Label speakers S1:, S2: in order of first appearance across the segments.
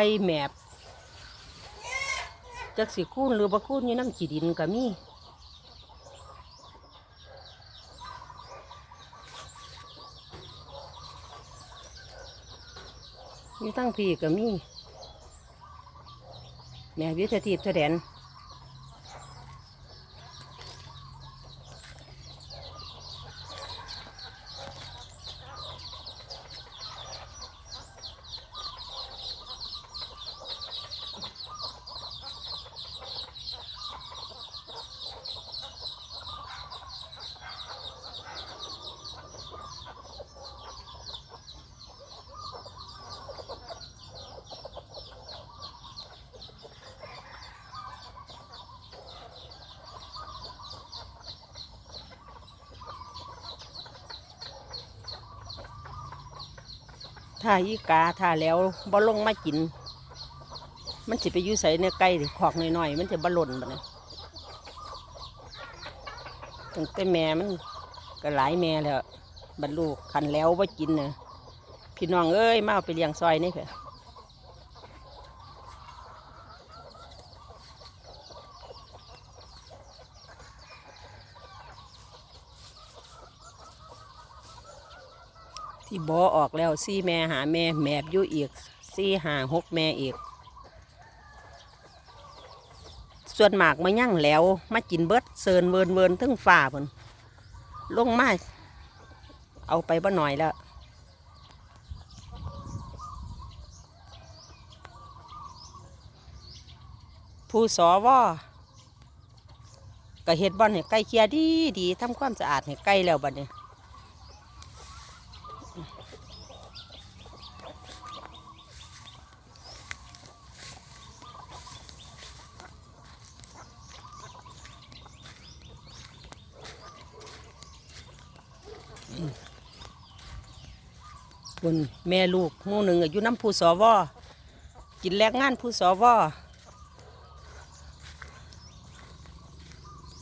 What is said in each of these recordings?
S1: ข่แมบจักสิคูนหรือบ่คูนอยู่น้ำขีดินก็มีอยู่ตั้งพี่ก็มีแม่วิทยาทีพแดน ถ้าอีกาถ้าแล้วบ่ลงมากิน มันสิไปอยู่ใส่ในไก่ขอกหน่อยๆมันจะบ่หล่นบ่เนี่ยตั้งแต่แม่มันก็หลายแม่แล้วบรรลุคันแล้วว่ากินน่ะพี่น้องเอ้ยมาเอาไปเลี้ยงซอยนี่เถอะ ที่บอออกแล้วซี่แม่หาแม่แมบอยู่อีกซี่หาหกแม่อีก ส่วนมากมายั่งแล้ว มากินเบิดเซินเวินเวินถึงฝ่าเพิ่นลงมาเอาไปบ่หน่อยแล้วผู้สอวอก็เฮ็ดบ่อนให้ไก่เคลียดีดีทำความสะอาดให้ไก่แล้วบัดนี้ บนแม่ลูกมู่หนึ่งอยู่น้ำผู้สอวอกินแรงงานผู้สอวอ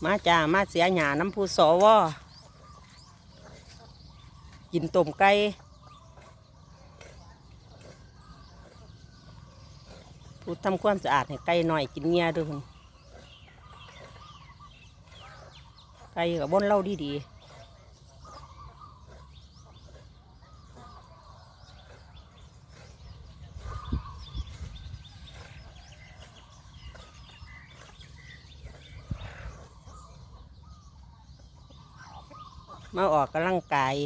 S1: มาจ้ามาเสียหยาน้ำผู้สอวอ กินต้มไก่ผู้ทำความสะอาดให้ไก่หน่อยกินเงียด้วยคุณไก่กับบนเล่าดีๆมาออกกำลังกาย